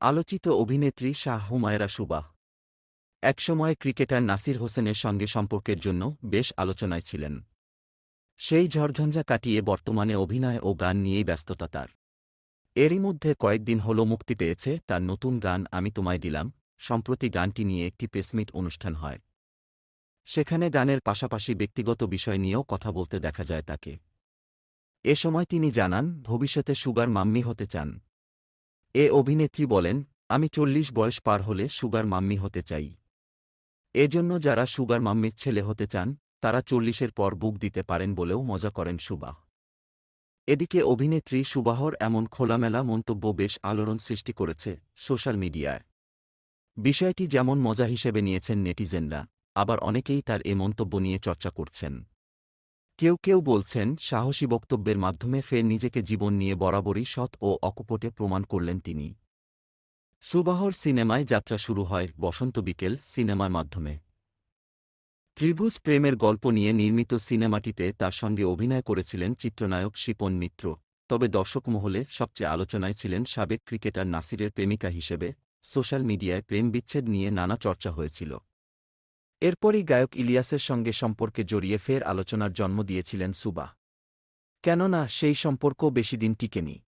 আলোচিত অভিনেত্রী শাহ হুমায়রা সুবাহ। একসময় ক্রিকেটার নাসির হোসেনের সঙ্গে সম্পর্কের জন্য বেশ আলোচনায় ছিলেন। সেই ঝড়ঝঞ্ঝা কাটিয়ে বর্তমানে অভিনয় ও গান নিয়েই ব্যস্ততা তার। এরই মধ্যে কয়েকদিন হল মুক্তি পেয়েছে তার নতুন গান আমি তোমায় দিলাম, সম্প্রতি গানটি নিয়ে একটি প্রেসমিট অনুষ্ঠান হয়। সেখানে গানের পাশাপাশি ব্যক্তিগত বিষয় নিয়েও কথা বলতে দেখা যায় তাকে। এ সময় তিনি জানান, ভবিষ্যতে সুগার মাম্মি হতে চান। এ অভিনেত্রী বলেন, আমি চল্লিশ বয়স পার হলে সুগার মাম্মি হতে চাই। এজন্য যারা সুগার মাম্মির ছেলে হতে চান, তারা চল্লিশের পর বুক দিতে পারেন বলেও মজা করেন সুবাহ। এদিকে অভিনেত্রী সুবাহর এমন খোলামেলা মন্তব্য বেশ আলোড়ন সৃষ্টি করেছে সোশ্যাল মিডিয়ায়। বিষয়টি যেমন মজা হিসেবে নিয়েছেন নেটিজেনরা, আবার অনেকেই তার এ মন্তব্য নিয়ে চর্চা করছেন। কেউ কেউ বলছেন, সাহসী বক্তব্যের মাধ্যমে ফের নিজেকে জীবন নিয়ে বরাবরই সৎ ও অকপটে প্রমাণ করলেন তিনি। সুবাহর সিনেমায় যাত্রা শুরু হয় বসন্ত বিকেল সিনেমার মাধ্যমে। ত্রিভুজ প্রেমের গল্প নিয়ে নির্মিত সিনেমাটিতে তার সঙ্গে অভিনয় করেছিলেন চিত্রনায়ক শিপন মিত্র। তবে দর্শক মহলে সবচেয়ে আলোচনায় ছিলেন সাবেক ক্রিকেটার নাসিরের প্রেমিকা হিসেবে। সোশ্যাল মিডিয়ায় প্রেম বিচ্ছেদ নিয়ে নানা চর্চা হয়েছিল। এরপরই গায়ক ইলিয়াসের সঙ্গে সম্পর্কে জড়িয়ে ফের আলোচনার জন্ম দিয়েছিলেন সুবা। কেননা, সেই সম্পর্ক বেশিদিন টিকেনি।